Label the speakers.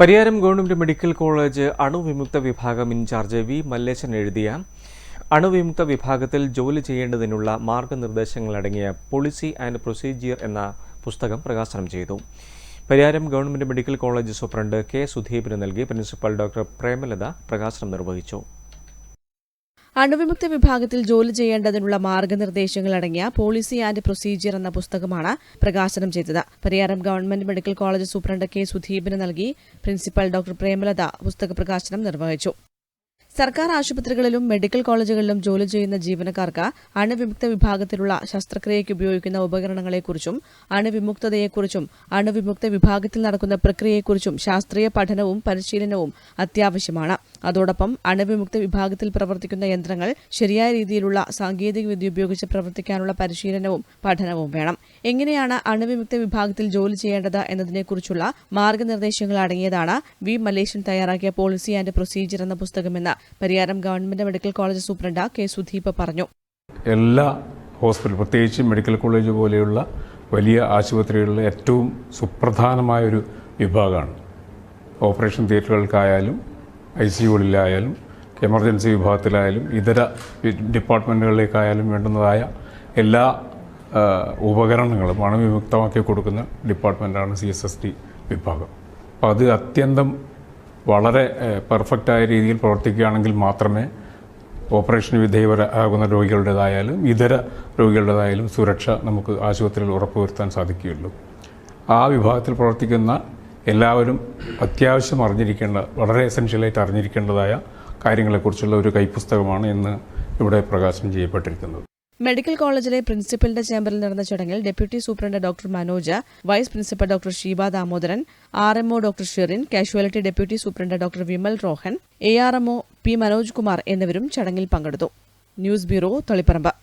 Speaker 1: Pariyaram government medical college അണുവിമുക്ത വിഭാഗം in charge V Malleshan എഴുതിയ അണുവിമുക്ത വിഭാഗത്തിൽ ജോലി ചെയ്യേണ്ടതിനുള്ള മാർഗനിർദ്ദേശങ്ങളടങ്ങിയ പോളിസി ആൻഡ് പ്രൊസീജിയർ എന്ന പുസ്തകം പ്രകാശനം ചെയ്തു. Pariyaram government medical college superintendent K സുധീപിന് നൽകി പ്രിൻസിപ്പൽ ഡോക്ടർ പ്രേമലത പ്രകാശനം നിർവഹിച്ചു.
Speaker 2: അണുവിമുക്ത വിഭാഗത്തിൽ ജോലി ചെയ്യേണ്ടതിനുള്ള മാർഗനിർദ്ദേശങ്ങൾ അടങ്ങിയ പോളിസി ആൻഡ് പ്രൊസീജിയർ എന്ന പുസ്തകമാണ് പ്രകാശനം ചെയ്തത്. Pariyaram government medical college superintendent K സുധീപിന് നൽകി പ്രിൻസിപ്പൽ ഡോക്ടർ പ്രേമലത പുസ്തക പ്രകാശനം നിർവഹിച്ചു. സർക്കാർ ആശുപത്രികളിലും മെഡിക്കൽ കോളേജുകളിലും ജോലി ചെയ്യുന്ന ജീവനക്കാർക്ക് അണുവിമുക്ത വിഭാഗത്തിലുള്ള ശസ്ത്രക്രിയയ്ക്ക് ഉപയോഗിക്കുന്ന ഉപകരണങ്ങളെക്കുറിച്ചും അണുവിമുക്തതയെക്കുറിച്ചും അണുവിമുക്ത വിഭാഗത്തിൽ നടക്കുന്ന പ്രക്രിയയെക്കുറിച്ചും ശാസ്ത്രീയ പഠനവും പരിശീലനവും അത്യാവശ്യമാണ്. അതോടൊപ്പം അണുവിമുക്ത വിഭാഗത്തിൽ പ്രവർത്തിക്കുന്ന യന്ത്രങ്ങൾ ശരിയായ രീതിയിലുള്ള സാങ്കേതിക വിദ്യ ഉപയോഗിച്ച് പ്രവർത്തിക്കാനുള്ള പരിശീലനവും പഠനവും വേണം. എങ്ങനെയാണ് അണുവിമുക്ത വിഭാഗത്തിൽ ജോലി ചെയ്യേണ്ടത് എന്നതിനെക്കുറിച്ചുള്ള മാർഗനിർദ്ദേശങ്ങൾ അടങ്ങിയതാണ് വി മലേഷ്യൻ തയ്യാറാക്കിയ പോളിസി ആൻഡ് പ്രൊസീജിയർ എന്ന പുസ്തകമെന്ന് Pariyaram government medical college superintendent K Sudheep പറഞ്ഞു.
Speaker 3: എല്ലാ ഹോസ്പിറ്റൽ പ്രത്യേകിച്ച് മെഡിക്കൽ കോളേജ് പോലെയുള്ള വലിയ ആശുപത്രികളിലെ ഏറ്റവും സുപ്രധാനമായൊരു വിഭാഗമാണ്. ഓപ്പറേഷൻ തിയേറ്ററുകൾക്കായാലും ഐ സി യുകളിലായാലും എമർജൻസി വിഭാഗത്തിലായാലും ഇതര ഡിപ്പാർട്ട്മെന്റുകളിലേക്കായാലും വേണ്ടുന്നതായ എല്ലാ ഉപകരണങ്ങളും അണുവിമുക്തമാക്കി കൊടുക്കുന്ന ഡിപ്പാർട്ട്മെന്റാണ് സി എസ് എസ് ടി വിഭാഗം. അപ്പോൾ അത് അത്യന്തം വളരെ പെർഫെക്റ്റായ രീതിയിൽ പ്രവർത്തിക്കുകയാണെങ്കിൽ മാത്രമേ ഓപ്പറേഷന് വിധേയരാകുന്ന രോഗികളുടേതായാലും ഇതര രോഗികളുടേതായാലും സുരക്ഷ നമുക്ക് ആശുപത്രിയിൽ ഉറപ്പുവരുത്താൻ സാധിക്കുകയുള്ളൂ. ആ വിഭാഗത്തിൽ പ്രവർത്തിക്കുന്ന എല്ലാവരും അത്യാവശ്യം അറിഞ്ഞിരിക്കേണ്ട വളരെ എസെൻഷ്യലായിട്ട് അറിഞ്ഞിരിക്കേണ്ടതായ കാര്യങ്ങളെക്കുറിച്ചുള്ള ഒരു കൈപ്പുസ്തകമാണ് ഇന്ന് ഇവിടെ പ്രകാശനം ചെയ്യപ്പെട്ടിരിക്കുന്നത്.
Speaker 2: മെഡിക്കൽ കോളേജിലെ പ്രിൻസിപ്പലിന്റെ ചേംബറിൽ നടന്ന ചടങ്ങിൽ deputy superintendent doctor Manoja vice principal doctor Sheeba Damodaran R M O doctor Sherin casualty deputy superintendent doctor Vimal Rohan A R M O P Manoj Kumar എന്നിവരും ചടങ്ങിൽ പങ്കെടുത്തു. News bureau Thaliparamba.